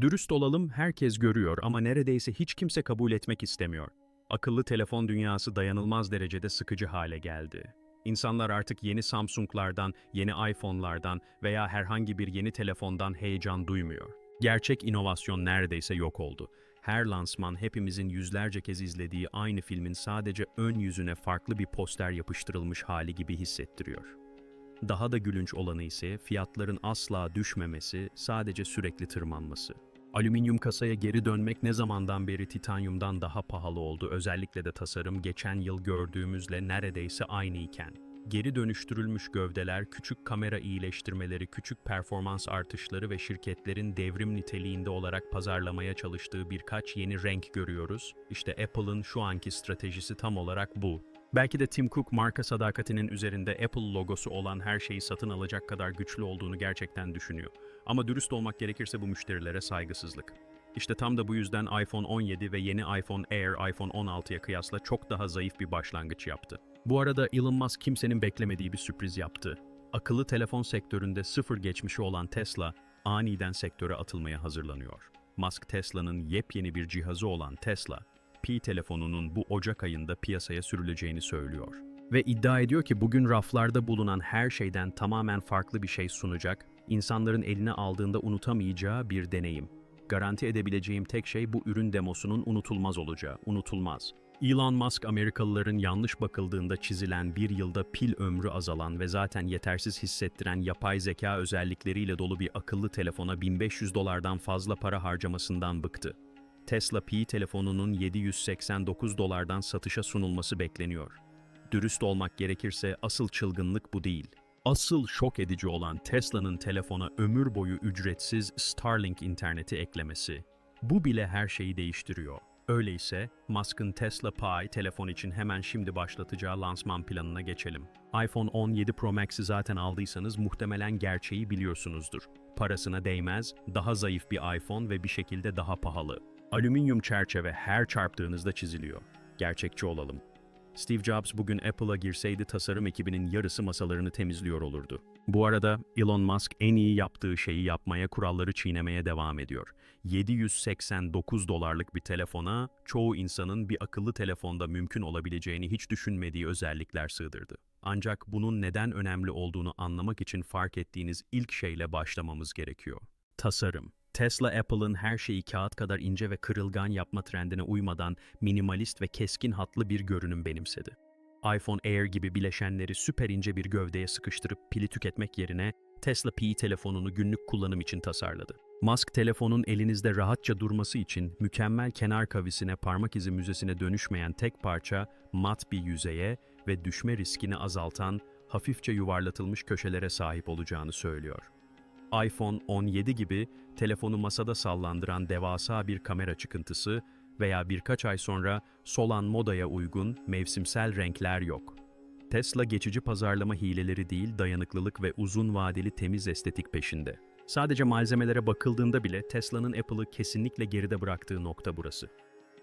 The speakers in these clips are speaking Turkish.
Dürüst olalım, herkes görüyor ama neredeyse hiç kimse kabul etmek istemiyor. Akıllı telefon dünyası dayanılmaz derecede sıkıcı hale geldi. İnsanlar artık yeni Samsung'lardan, yeni iPhone'lardan veya herhangi bir yeni telefondan heyecan duymuyor. Gerçek inovasyon neredeyse yok oldu. Her lansman hepimizin yüzlerce kez izlediği aynı filmin sadece ön yüzüne farklı bir poster yapıştırılmış hali gibi hissettiriyor. Daha da gülünç olanı ise fiyatların asla düşmemesi, sadece sürekli tırmanması. Alüminyum kasaya geri dönmek ne zamandan beri titanyumdan daha pahalı oldu. Özellikle de tasarım geçen yıl gördüğümüzle neredeyse aynı iken. Geri dönüştürülmüş gövdeler, küçük kamera iyileştirmeleri, küçük performans artışları ve şirketlerin devrim niteliğinde olarak pazarlamaya çalıştığı birkaç yeni renk görüyoruz. İşte Apple'ın şu anki stratejisi tam olarak bu. Belki de Tim Cook marka sadakatinin üzerinde Apple logosu olan her şeyi satın alacak kadar güçlü olduğunu gerçekten düşünüyor. Ama dürüst olmak gerekirse bu müşterilere saygısızlık. İşte tam da bu yüzden iPhone 17 ve yeni iPhone Air iPhone 16'ya kıyasla çok daha zayıf bir başlangıç yaptı. Bu arada Elon Musk kimsenin beklemediği bir sürpriz yaptı. Akıllı telefon sektöründe sıfır geçmişi olan Tesla aniden sektöre atılmaya hazırlanıyor. Musk Tesla'nın yepyeni bir cihazı olan Tesla, Pi telefonunun bu Ocak ayında piyasaya sürüleceğini söylüyor. Ve iddia ediyor ki bugün raflarda bulunan her şeyden tamamen farklı bir şey sunacak, insanların eline aldığında unutamayacağı bir deneyim. Garanti edebileceğim tek şey bu ürün demosunun unutulmaz olacağı, unutulmaz. Elon Musk Amerikalıların yanlış bakıldığında çizilen bir yılda pil ömrü azalan ve zaten yetersiz hissettiren yapay zeka özellikleriyle dolu bir akıllı telefona 1500 dolardan fazla para harcamasından bıktı. Tesla Pi telefonunun 789 dolardan satışa sunulması bekleniyor. Dürüst olmak gerekirse asıl çılgınlık bu değil. Asıl şok edici olan Tesla'nın telefona ömür boyu ücretsiz Starlink interneti eklemesi. Bu bile her şeyi değiştiriyor. Öyleyse Musk'ın Tesla Pi telefon için hemen şimdi başlatacağı lansman planına geçelim. iPhone 17 Pro Max'i zaten aldıysanız muhtemelen gerçeği biliyorsunuzdur. Parasına değmez, daha zayıf bir iPhone ve bir şekilde daha pahalı. Alüminyum çerçeve her çarptığınızda çiziliyor. Gerçekçi olalım. Steve Jobs bugün Apple'a girseydi tasarım ekibinin yarısı masalarını temizliyor olurdu. Bu arada Elon Musk en iyi yaptığı şeyi yapmaya, kuralları çiğnemeye devam ediyor. 789 dolarlık bir telefona çoğu insanın bir akıllı telefonda mümkün olabileceğini hiç düşünmediği özellikler sığdırdı. Ancak bunun neden önemli olduğunu anlamak için fark ettiğiniz ilk şeyle başlamamız gerekiyor. Tasarım. Tesla Apple'ın her şeyi kağıt kadar ince ve kırılgan yapma trendine uymadan minimalist ve keskin hatlı bir görünüm benimsedi. iPhone Air gibi bileşenleri süper ince bir gövdeye sıkıştırıp pili tüketmek yerine Tesla Pi telefonunu günlük kullanım için tasarladı. Musk telefonun elinizde rahatça durması için mükemmel kenar kavisine parmak izi müzesine dönüşmeyen tek parça mat bir yüzeye ve düşme riskini azaltan hafifçe yuvarlatılmış köşelere sahip olacağını söylüyor iPhone 17 gibi telefonu masada sallandıran devasa bir kamera çıkıntısı veya birkaç ay sonra solan modaya uygun mevsimsel renkler yok. Tesla geçici pazarlama hileleri değil, dayanıklılık ve uzun vadeli temiz estetik peşinde. Sadece malzemelere bakıldığında bile Tesla'nın Apple'ı kesinlikle geride bıraktığı nokta burası.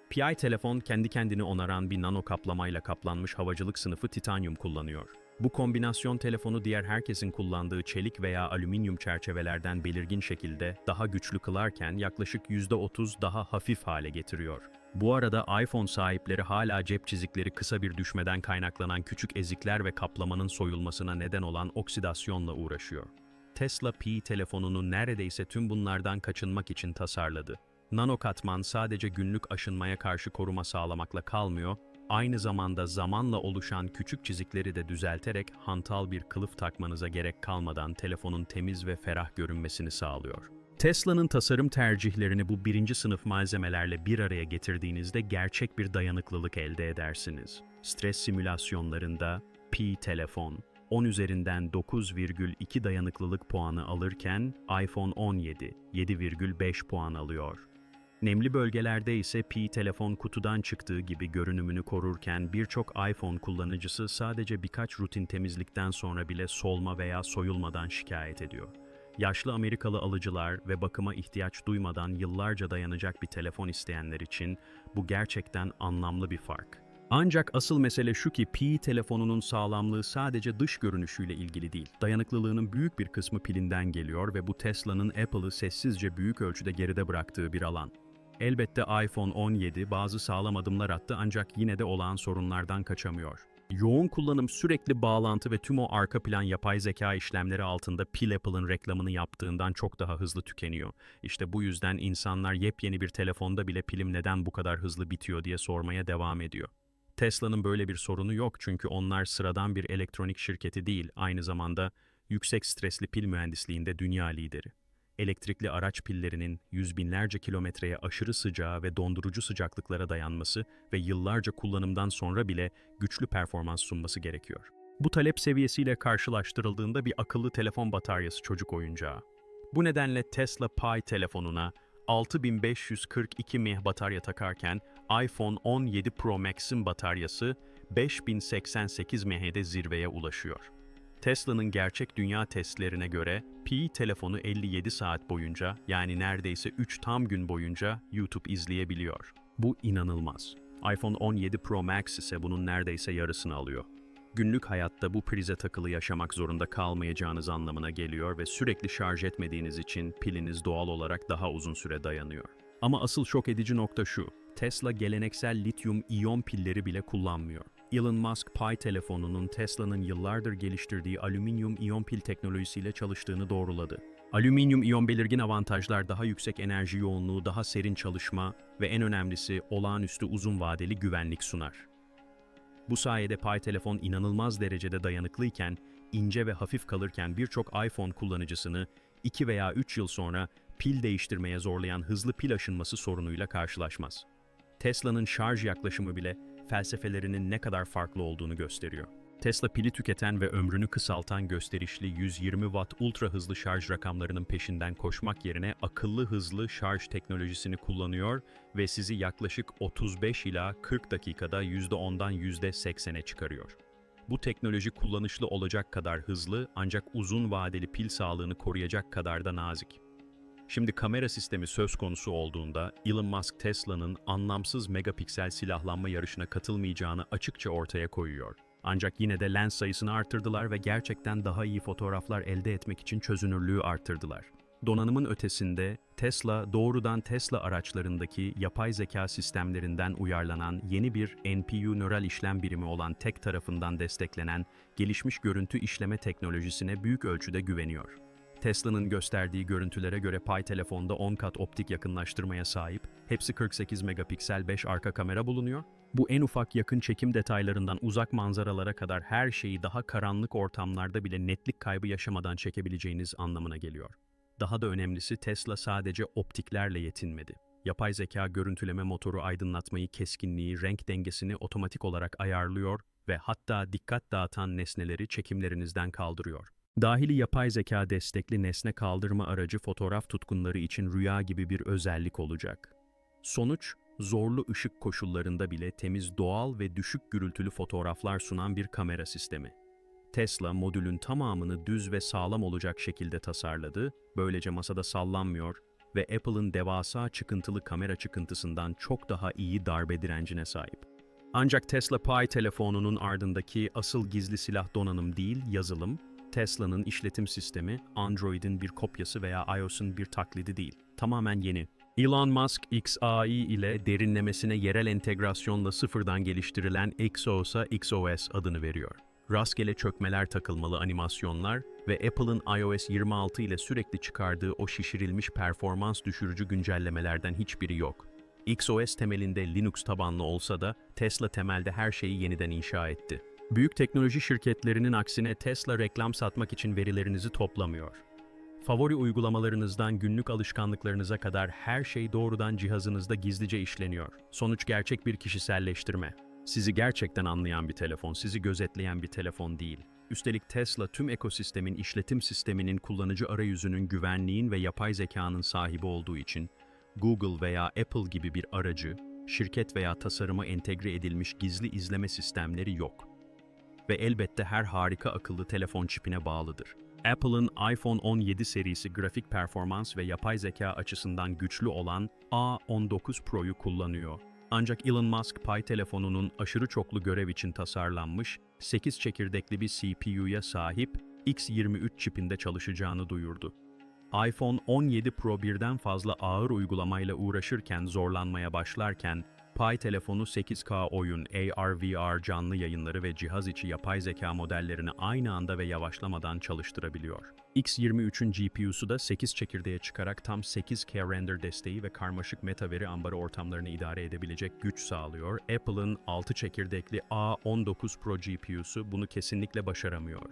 PI telefon kendi kendini onaran bir nano kaplamayla kaplanmış havacılık sınıfı titanyum kullanıyor. Bu kombinasyon telefonu diğer herkesin kullandığı çelik veya alüminyum çerçevelerden belirgin şekilde daha güçlü kılarken yaklaşık %30 daha hafif hale getiriyor. Bu arada iPhone sahipleri hala cep çizikleri kısa bir düşmeden kaynaklanan küçük ezikler ve kaplamanın soyulmasına neden olan oksidasyonla uğraşıyor. Tesla Pi telefonunu neredeyse tüm bunlardan kaçınmak için tasarladı. Nano katman sadece günlük aşınmaya karşı koruma sağlamakla kalmıyor, aynı zamanda zamanla oluşan küçük çizikleri de düzelterek hantal bir kılıf takmanıza gerek kalmadan telefonun temiz ve ferah görünmesini sağlıyor. Tesla'nın tasarım tercihlerini bu birinci sınıf malzemelerle bir araya getirdiğinizde gerçek bir dayanıklılık elde edersiniz. Stres simülasyonlarında Pi telefon 10 üzerinden 9,2 dayanıklılık puanı alırken iPhone 17 7,5 puan alıyor. Nemli bölgelerde ise Pi telefon kutudan çıktığı gibi görünümünü korurken birçok iPhone kullanıcısı sadece birkaç rutin temizlikten sonra bile solma veya soyulmadan şikayet ediyor. Yaşlı Amerikalı alıcılar ve bakıma ihtiyaç duymadan yıllarca dayanacak bir telefon isteyenler için bu gerçekten anlamlı bir fark. Ancak asıl mesele şu ki Pi telefonunun sağlamlığı sadece dış görünüşüyle ilgili değil. Dayanıklılığının büyük bir kısmı pilinden geliyor ve bu Tesla'nın Apple'ı sessizce büyük ölçüde geride bıraktığı bir alan. Elbette iPhone 17 bazı sağlam adımlar attı ancak yine de olağan sorunlardan kaçamıyor. Yoğun kullanım, sürekli bağlantı ve tüm o arka plan yapay zeka işlemleri altında pil Apple'ın reklamını yaptığından çok daha hızlı tükeniyor. İşte bu yüzden insanlar yepyeni bir telefonda bile pilim neden bu kadar hızlı bitiyor diye sormaya devam ediyor. Tesla'nın böyle bir sorunu yok çünkü onlar sıradan bir elektronik şirketi değil, aynı zamanda yüksek stresli pil mühendisliğinde dünya lideri. Elektrikli araç pillerinin yüz binlerce kilometreye aşırı sıcağa ve dondurucu sıcaklıklara dayanması ve yıllarca kullanımdan sonra bile güçlü performans sunması gerekiyor. Bu talep seviyesiyle karşılaştırıldığında bir akıllı telefon bataryası çocuk oyuncağı. Bu nedenle Tesla Pi telefonuna 6542 mAh batarya takarken iPhone 17 Pro Max'in bataryası 5088 mAh'de zirveye ulaşıyor. Tesla'nın gerçek dünya testlerine göre Pi telefonu 57 saat boyunca yani neredeyse 3 tam gün boyunca YouTube izleyebiliyor. Bu inanılmaz. iPhone 17 Pro Max ise bunun neredeyse yarısını alıyor. Günlük hayatta bu prize takılı yaşamak zorunda kalmayacağınız anlamına geliyor ve sürekli şarj etmediğiniz için piliniz doğal olarak daha uzun süre dayanıyor. Ama asıl şok edici nokta şu. Tesla geleneksel lityum iyon pilleri bile kullanmıyor. Elon Musk Pi telefonunun Tesla'nın yıllardır geliştirdiği alüminyum iyon pil teknolojisiyle çalıştığını doğruladı. Alüminyum iyon belirgin avantajlar daha yüksek enerji yoğunluğu, daha serin çalışma ve en önemlisi olağanüstü uzun vadeli güvenlik sunar. Bu sayede Pi telefon inanılmaz derecede dayanıklıyken, ince ve hafif kalırken birçok iPhone kullanıcısını 2 veya 3 yıl sonra pil değiştirmeye zorlayan hızlı pil aşınması sorunuyla karşılaşmaz. Tesla'nın şarj yaklaşımı bile felsefelerinin ne kadar farklı olduğunu gösteriyor. Tesla pili tüketen ve ömrünü kısaltan gösterişli 120 watt ultra hızlı şarj rakamlarının peşinden koşmak yerine akıllı hızlı şarj teknolojisini kullanıyor ve sizi yaklaşık 35 ila 40 dakikada %10'dan %80'e çıkarıyor. Bu teknoloji kullanışlı olacak kadar hızlı ancak uzun vadeli pil sağlığını koruyacak kadar da nazik. Şimdi kamera sistemi söz konusu olduğunda Elon Musk Tesla'nın anlamsız megapiksel silahlanma yarışına katılmayacağını açıkça ortaya koyuyor. Ancak yine de lens sayısını arttırdılar ve gerçekten daha iyi fotoğraflar elde etmek için çözünürlüğü arttırdılar. Donanımın ötesinde Tesla doğrudan Tesla araçlarındaki yapay zeka sistemlerinden uyarlanan yeni bir NPU nöral işlem birimi olan tek tarafından desteklenen gelişmiş görüntü işleme teknolojisine büyük ölçüde güveniyor. Tesla'nın gösterdiği görüntülere göre Pi telefonda 10 kat optik yakınlaştırmaya sahip, hepsi 48 megapiksel 5 arka kamera bulunuyor. Bu en ufak yakın çekim detaylarından uzak manzaralara kadar her şeyi daha karanlık ortamlarda bile netlik kaybı yaşamadan çekebileceğiniz anlamına geliyor. Daha da önemlisi Tesla sadece optiklerle yetinmedi. Yapay zeka görüntüleme motoru aydınlatmayı, keskinliği, renk dengesini otomatik olarak ayarlıyor ve hatta dikkat dağıtan nesneleri çekimlerinizden kaldırıyor. Dahili yapay zeka destekli nesne kaldırma aracı fotoğraf tutkunları için rüya gibi bir özellik olacak. Sonuç, zorlu ışık koşullarında bile temiz doğal ve düşük gürültülü fotoğraflar sunan bir kamera sistemi. Tesla modülün tamamını düz ve sağlam olacak şekilde tasarladı, böylece masada sallanmıyor ve Apple'ın devasa çıkıntılı kamera çıkıntısından çok daha iyi darbe direncine sahip. Ancak Tesla Pi telefonunun ardındaki asıl gizli silah donanım değil, yazılım, Tesla'nın işletim sistemi Android'in bir kopyası veya iOS'un bir taklidi değil. Tamamen yeni. Elon Musk XAI ile derinlemesine yerel entegrasyonla sıfırdan geliştirilen XOS'a XOS adını veriyor. Rastgele çökmeler takılmalı animasyonlar ve Apple'ın iOS 26 ile sürekli çıkardığı o şişirilmiş performans düşürücü güncellemelerden hiçbiri yok. XOS temelinde Linux tabanlı olsa da Tesla temelde her şeyi yeniden inşa etti. Büyük teknoloji şirketlerinin aksine Tesla reklam satmak için verilerinizi toplamıyor. Favori uygulamalarınızdan günlük alışkanlıklarınıza kadar her şey doğrudan cihazınızda gizlice işleniyor. Sonuç gerçek bir kişiselleştirme. Sizi gerçekten anlayan bir telefon, sizi gözetleyen bir telefon değil. Üstelik Tesla tüm ekosistemin işletim sisteminin kullanıcı arayüzünün güvenliğin ve yapay zekanın sahibi olduğu için Google veya Apple gibi bir aracı, şirket veya tasarıma entegre edilmiş gizli izleme sistemleri yok ve elbette her harika akıllı telefon çipine bağlıdır. Apple'ın iPhone 17 serisi grafik performans ve yapay zeka açısından güçlü olan A19 Pro'yu kullanıyor. Ancak Elon Musk Pi telefonunun aşırı çoklu görev için tasarlanmış 8 çekirdekli bir CPU'ya sahip X23 çipinde çalışacağını duyurdu. iPhone 17 Pro birden fazla ağır uygulamayla uğraşırken zorlanmaya başlarken, Pi telefonu 8K oyun, AR-VR canlı yayınları ve cihaz içi yapay zeka modellerini aynı anda ve yavaşlamadan çalıştırabiliyor. X23'ün GPU'su da 8 çekirdeğe çıkarak tam 8K render desteği ve karmaşık meta veri ambarı ortamlarını idare edebilecek güç sağlıyor. Apple'ın 6 çekirdekli A19 Pro GPU'su bunu kesinlikle başaramıyor.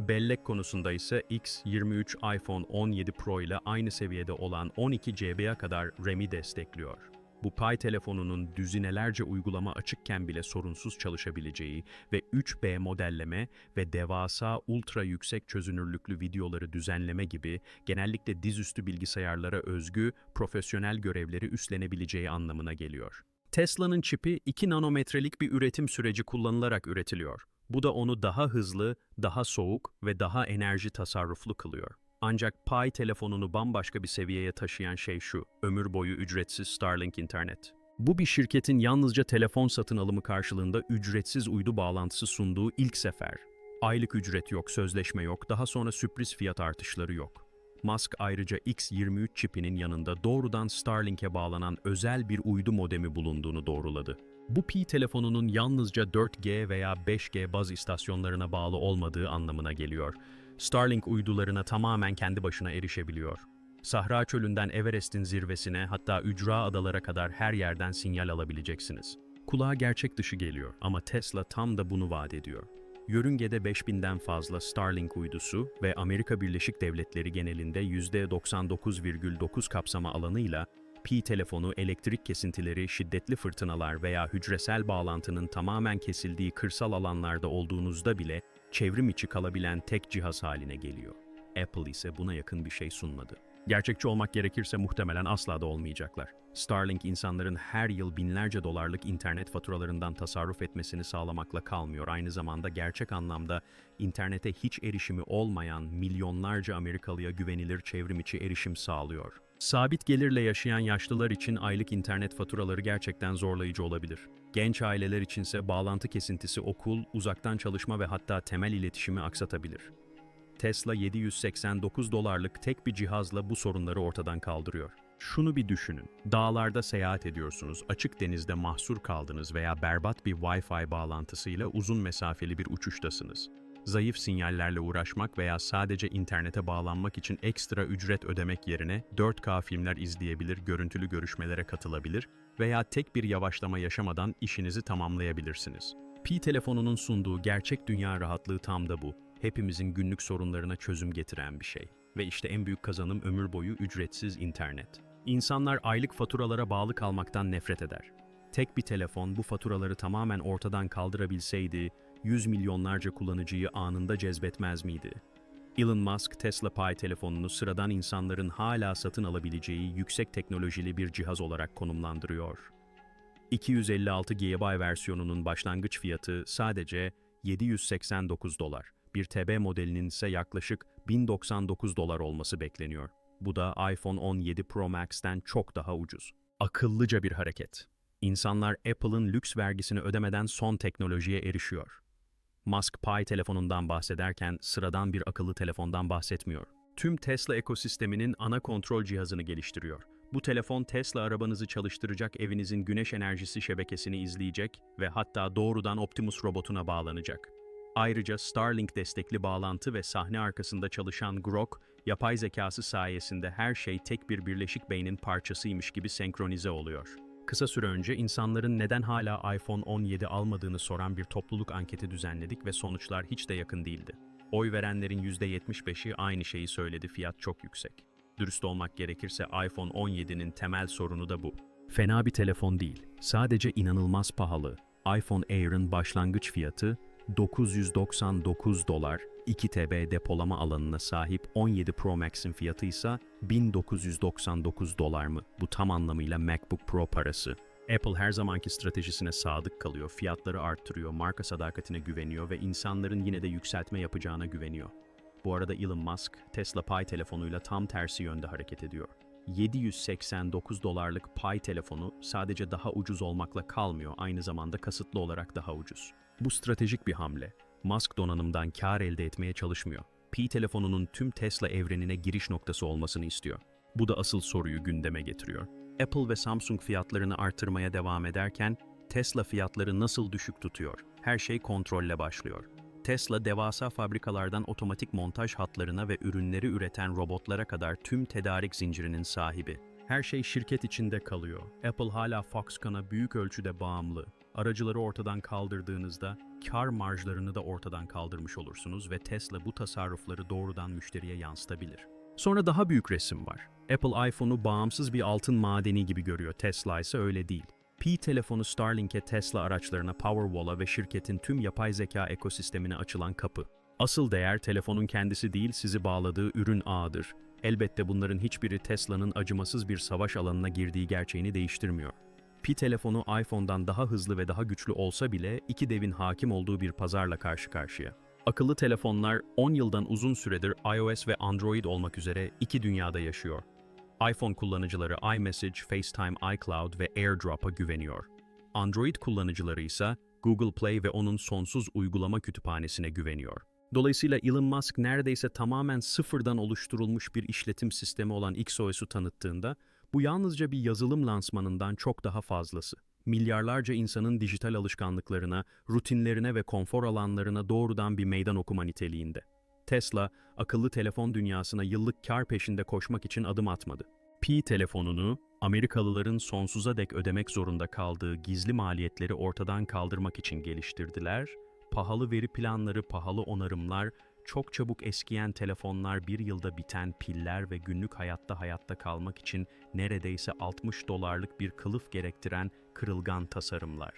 Bellek konusunda ise X23 iPhone 17 Pro ile aynı seviyede olan 12 GB'ye kadar RAM'i destekliyor. Bu Pi telefonunun düzinelerce uygulama açıkken bile sorunsuz çalışabileceği ve 3B modelleme ve devasa ultra yüksek çözünürlüklü videoları düzenleme gibi genellikle dizüstü bilgisayarlara özgü profesyonel görevleri üstlenebileceği anlamına geliyor. Tesla'nın çipi 2 nanometrelik bir üretim süreci kullanılarak üretiliyor. Bu da onu daha hızlı, daha soğuk ve daha enerji tasarruflu kılıyor. Ancak Pi telefonunu bambaşka bir seviyeye taşıyan şey şu, ömür boyu ücretsiz Starlink internet. Bu bir şirketin yalnızca telefon satın alımı karşılığında ücretsiz uydu bağlantısı sunduğu ilk sefer. Aylık ücret yok, sözleşme yok, daha sonra sürpriz fiyat artışları yok. Musk ayrıca X23 çipinin yanında doğrudan Starlink'e bağlanan özel bir uydu modemi bulunduğunu doğruladı. Bu Pi telefonunun yalnızca 4G veya 5G baz istasyonlarına bağlı olmadığı anlamına geliyor. Starlink uydularına tamamen kendi başına erişebiliyor. Sahra çölünden Everest'in zirvesine hatta ücra adalara kadar her yerden sinyal alabileceksiniz. Kulağa gerçek dışı geliyor ama Tesla tam da bunu vaat ediyor. Yörüngede 5000'den fazla Starlink uydusu ve Amerika Birleşik Devletleri genelinde %99,9 kapsama alanıyla Pi telefonu elektrik kesintileri, şiddetli fırtınalar veya hücresel bağlantının tamamen kesildiği kırsal alanlarda olduğunuzda bile çevrim içi kalabilen tek cihaz haline geliyor. Apple ise buna yakın bir şey sunmadı. Gerçekçi olmak gerekirse muhtemelen asla da olmayacaklar. Starlink insanların her yıl binlerce dolarlık internet faturalarından tasarruf etmesini sağlamakla kalmıyor. Aynı zamanda gerçek anlamda internete hiç erişimi olmayan milyonlarca Amerikalıya güvenilir çevrim içi erişim sağlıyor. Sabit gelirle yaşayan yaşlılar için aylık internet faturaları gerçekten zorlayıcı olabilir. Genç aileler içinse bağlantı kesintisi okul, uzaktan çalışma ve hatta temel iletişimi aksatabilir. Tesla 789 dolarlık tek bir cihazla bu sorunları ortadan kaldırıyor. Şunu bir düşünün. Dağlarda seyahat ediyorsunuz, açık denizde mahsur kaldınız veya berbat bir Wi-Fi bağlantısıyla uzun mesafeli bir uçuştasınız. Zayıf sinyallerle uğraşmak veya sadece internete bağlanmak için ekstra ücret ödemek yerine 4K filmler izleyebilir, görüntülü görüşmelere katılabilir veya tek bir yavaşlama yaşamadan işinizi tamamlayabilirsiniz. Pi telefonunun sunduğu gerçek dünya rahatlığı tam da bu. Hepimizin günlük sorunlarına çözüm getiren bir şey. Ve işte en büyük kazanım ömür boyu ücretsiz internet. İnsanlar aylık faturalara bağlı kalmaktan nefret eder. Tek bir telefon bu faturaları tamamen ortadan kaldırabilseydi, yüz milyonlarca kullanıcıyı anında cezbetmez miydi? Elon Musk, Tesla Pi telefonunu sıradan insanların hala satın alabileceği yüksek teknolojili bir cihaz olarak konumlandırıyor. 256 GB versiyonunun başlangıç fiyatı sadece 789 dolar. Bir TB modelinin ise yaklaşık 1099 dolar olması bekleniyor. Bu da iPhone 17 Pro Max'ten çok daha ucuz. Akıllıca bir hareket. İnsanlar Apple'ın lüks vergisini ödemeden son teknolojiye erişiyor. Musk Pi telefonundan bahsederken sıradan bir akıllı telefondan bahsetmiyor. Tüm Tesla ekosisteminin ana kontrol cihazını geliştiriyor. Bu telefon Tesla arabanızı çalıştıracak, evinizin güneş enerjisi şebekesini izleyecek ve hatta doğrudan Optimus robotuna bağlanacak. Ayrıca Starlink destekli bağlantı ve sahne arkasında çalışan Grok, yapay zekası sayesinde her şey tek bir birleşik beynin parçasıymış gibi senkronize oluyor. Kısa süre önce insanların neden hala iPhone 17 almadığını soran bir topluluk anketi düzenledik ve sonuçlar hiç de yakın değildi. Oy verenlerin %75'i aynı şeyi söyledi, fiyat çok yüksek. Dürüst olmak gerekirse iPhone 17'nin temel sorunu da bu. Fena bir telefon değil, sadece inanılmaz pahalı. iPhone Air'ın başlangıç fiyatı 999 dolar, 2 TB depolama alanına sahip 17 Pro Max'in fiyatı ise 1999 dolar mı? Bu tam anlamıyla MacBook Pro parası. Apple her zamanki stratejisine sadık kalıyor, fiyatları arttırıyor, marka sadakatine güveniyor ve insanların yine de yükseltme yapacağına güveniyor. Bu arada Elon Musk, Tesla Pi telefonuyla tam tersi yönde hareket ediyor. 789 dolarlık Pi telefonu sadece daha ucuz olmakla kalmıyor, aynı zamanda kasıtlı olarak daha ucuz. Bu stratejik bir hamle. Musk donanımdan kar elde etmeye çalışmıyor. Pi telefonunun tüm Tesla evrenine giriş noktası olmasını istiyor. Bu da asıl soruyu gündeme getiriyor. Apple ve Samsung fiyatlarını artırmaya devam ederken Tesla fiyatları nasıl düşük tutuyor? Her şey kontrolle başlıyor. Tesla devasa fabrikalardan otomatik montaj hatlarına ve ürünleri üreten robotlara kadar tüm tedarik zincirinin sahibi. Her şey şirket içinde kalıyor. Apple hala Foxconn'a büyük ölçüde bağımlı. Aracıları ortadan kaldırdığınızda kar marjlarını da ortadan kaldırmış olursunuz ve Tesla bu tasarrufları doğrudan müşteriye yansıtabilir. Sonra daha büyük resim var. Apple iPhone'u bağımsız bir altın madeni gibi görüyor, Tesla ise öyle değil. Pi telefonu Starlink'e Tesla araçlarına Powerwall'a ve şirketin tüm yapay zeka ekosistemine açılan kapı. Asıl değer telefonun kendisi değil sizi bağladığı ürün ağıdır. Elbette bunların hiçbiri Tesla'nın acımasız bir savaş alanına girdiği gerçeğini değiştirmiyor. Pi telefonu iPhone'dan daha hızlı ve daha güçlü olsa bile iki devin hakim olduğu bir pazarla karşı karşıya. Akıllı telefonlar 10 yıldan uzun süredir iOS ve Android olmak üzere iki dünyada yaşıyor iPhone kullanıcıları iMessage, FaceTime, iCloud ve AirDrop'a güveniyor. Android kullanıcıları ise Google Play ve onun sonsuz uygulama kütüphanesine güveniyor. Dolayısıyla Elon Musk neredeyse tamamen sıfırdan oluşturulmuş bir işletim sistemi olan XOS'u tanıttığında bu yalnızca bir yazılım lansmanından çok daha fazlası. Milyarlarca insanın dijital alışkanlıklarına, rutinlerine ve konfor alanlarına doğrudan bir meydan okuma niteliğinde. Tesla, akıllı telefon dünyasına yıllık kar peşinde koşmak için adım atmadı. Pi telefonunu, Amerikalıların sonsuza dek ödemek zorunda kaldığı gizli maliyetleri ortadan kaldırmak için geliştirdiler. Pahalı veri planları, pahalı onarımlar, çok çabuk eskiyen telefonlar, bir yılda biten piller ve günlük hayatta hayatta kalmak için neredeyse 60 dolarlık bir kılıf gerektiren kırılgan tasarımlar.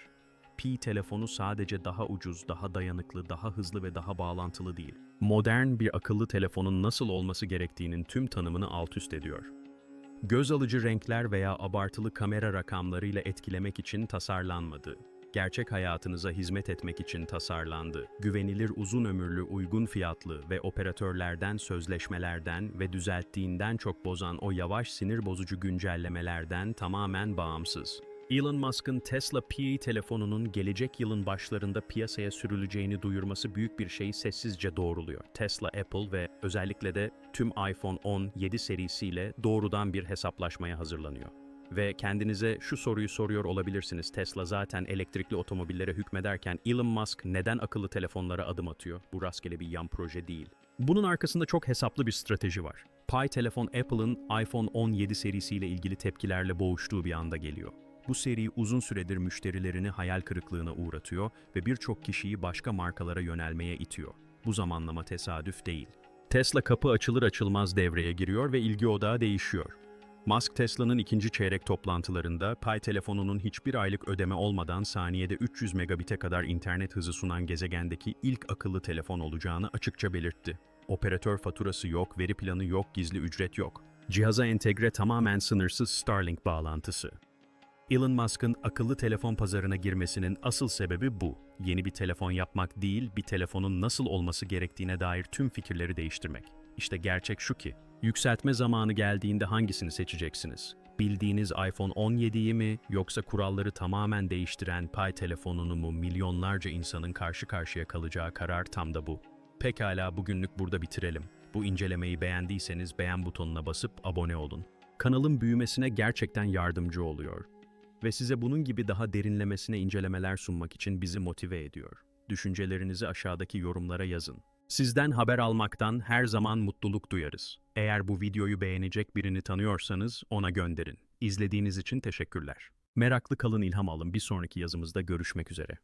Pi telefonu sadece daha ucuz, daha dayanıklı, daha hızlı ve daha bağlantılı değil. Modern bir akıllı telefonun nasıl olması gerektiğinin tüm tanımını alt üst ediyor. Göz alıcı renkler veya abartılı kamera rakamlarıyla etkilemek için tasarlanmadı. Gerçek hayatınıza hizmet etmek için tasarlandı. Güvenilir uzun ömürlü uygun fiyatlı ve operatörlerden sözleşmelerden ve düzelttiğinden çok bozan o yavaş sinir bozucu güncellemelerden tamamen bağımsız. Elon Musk'ın Tesla Pi telefonunun gelecek yılın başlarında piyasaya sürüleceğini duyurması büyük bir şeyi sessizce doğruluyor. Tesla, Apple ve özellikle de tüm iPhone 10 7 serisiyle doğrudan bir hesaplaşmaya hazırlanıyor. Ve kendinize şu soruyu soruyor olabilirsiniz. Tesla zaten elektrikli otomobillere hükmederken Elon Musk neden akıllı telefonlara adım atıyor? Bu rastgele bir yan proje değil. Bunun arkasında çok hesaplı bir strateji var. Pi telefon Apple'ın iPhone 17 serisiyle ilgili tepkilerle boğuştuğu bir anda geliyor. Bu seri uzun süredir müşterilerini hayal kırıklığına uğratıyor ve birçok kişiyi başka markalara yönelmeye itiyor. Bu zamanlama tesadüf değil. Tesla kapı açılır açılmaz devreye giriyor ve ilgi odağı değişiyor. Musk Tesla'nın ikinci çeyrek toplantılarında Pi telefonunun hiçbir aylık ödeme olmadan saniyede 300 megabite kadar internet hızı sunan gezegendeki ilk akıllı telefon olacağını açıkça belirtti. Operatör faturası yok, veri planı yok, gizli ücret yok. Cihaza entegre tamamen sınırsız Starlink bağlantısı. Elon Musk'ın akıllı telefon pazarına girmesinin asıl sebebi bu. Yeni bir telefon yapmak değil, bir telefonun nasıl olması gerektiğine dair tüm fikirleri değiştirmek. İşte gerçek şu ki, yükseltme zamanı geldiğinde hangisini seçeceksiniz? Bildiğiniz iPhone 17'yi mi yoksa kuralları tamamen değiştiren Pi telefonunu mu milyonlarca insanın karşı karşıya kalacağı karar tam da bu. Pekala bugünlük burada bitirelim. Bu incelemeyi beğendiyseniz beğen butonuna basıp abone olun. Kanalın büyümesine gerçekten yardımcı oluyor ve size bunun gibi daha derinlemesine incelemeler sunmak için bizi motive ediyor. Düşüncelerinizi aşağıdaki yorumlara yazın. Sizden haber almaktan her zaman mutluluk duyarız. Eğer bu videoyu beğenecek birini tanıyorsanız ona gönderin. İzlediğiniz için teşekkürler. Meraklı kalın ilham alın bir sonraki yazımızda görüşmek üzere.